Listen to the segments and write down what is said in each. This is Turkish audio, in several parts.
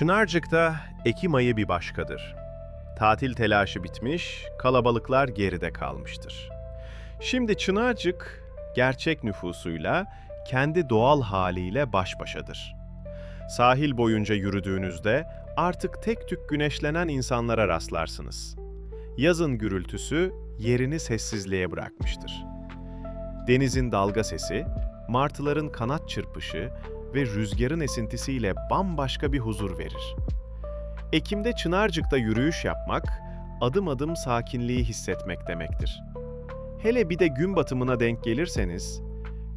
Çınarcık'ta Ekim ayı bir başkadır. Tatil telaşı bitmiş, kalabalıklar geride kalmıştır. Şimdi Çınarcık gerçek nüfusuyla, kendi doğal haliyle baş başadır. Sahil boyunca yürüdüğünüzde artık tek tük güneşlenen insanlara rastlarsınız. Yazın gürültüsü yerini sessizliğe bırakmıştır. Denizin dalga sesi, martıların kanat çırpışı ve rüzgarın esintisiyle bambaşka bir huzur verir. Ekim'de Çınarcık'ta yürüyüş yapmak, adım adım sakinliği hissetmek demektir. Hele bir de gün batımına denk gelirseniz,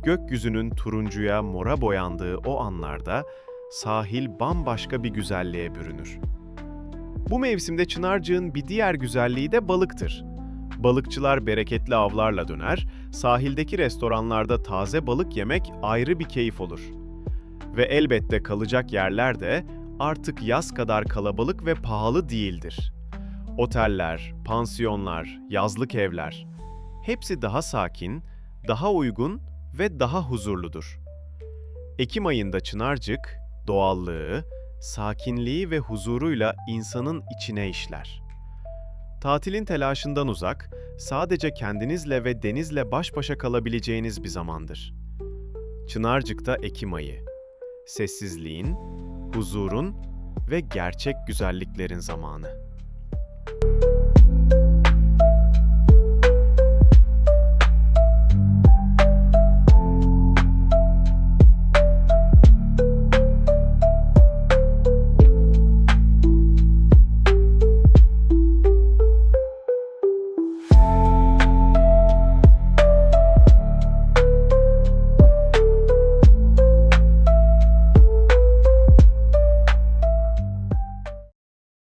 gökyüzünün turuncuya, mora boyandığı o anlarda sahil bambaşka bir güzelliğe bürünür. Bu mevsimde Çınarcık'ın bir diğer güzelliği de balıktır. Balıkçılar bereketli avlarla döner, sahildeki restoranlarda taze balık yemek ayrı bir keyif olur. Ve elbette kalacak yerler de artık yaz kadar kalabalık ve pahalı değildir. Oteller, pansiyonlar, yazlık evler hepsi daha sakin, daha uygun ve daha huzurludur. Ekim ayında Çınarcık doğallığı, sakinliği ve huzuruyla insanın içine işler. Tatilin telaşından uzak, sadece kendinizle ve denizle baş başa kalabileceğiniz bir zamandır. Çınarcık'ta Ekim ayı. Sessizliğin, huzurun ve gerçek güzelliklerin zamanı.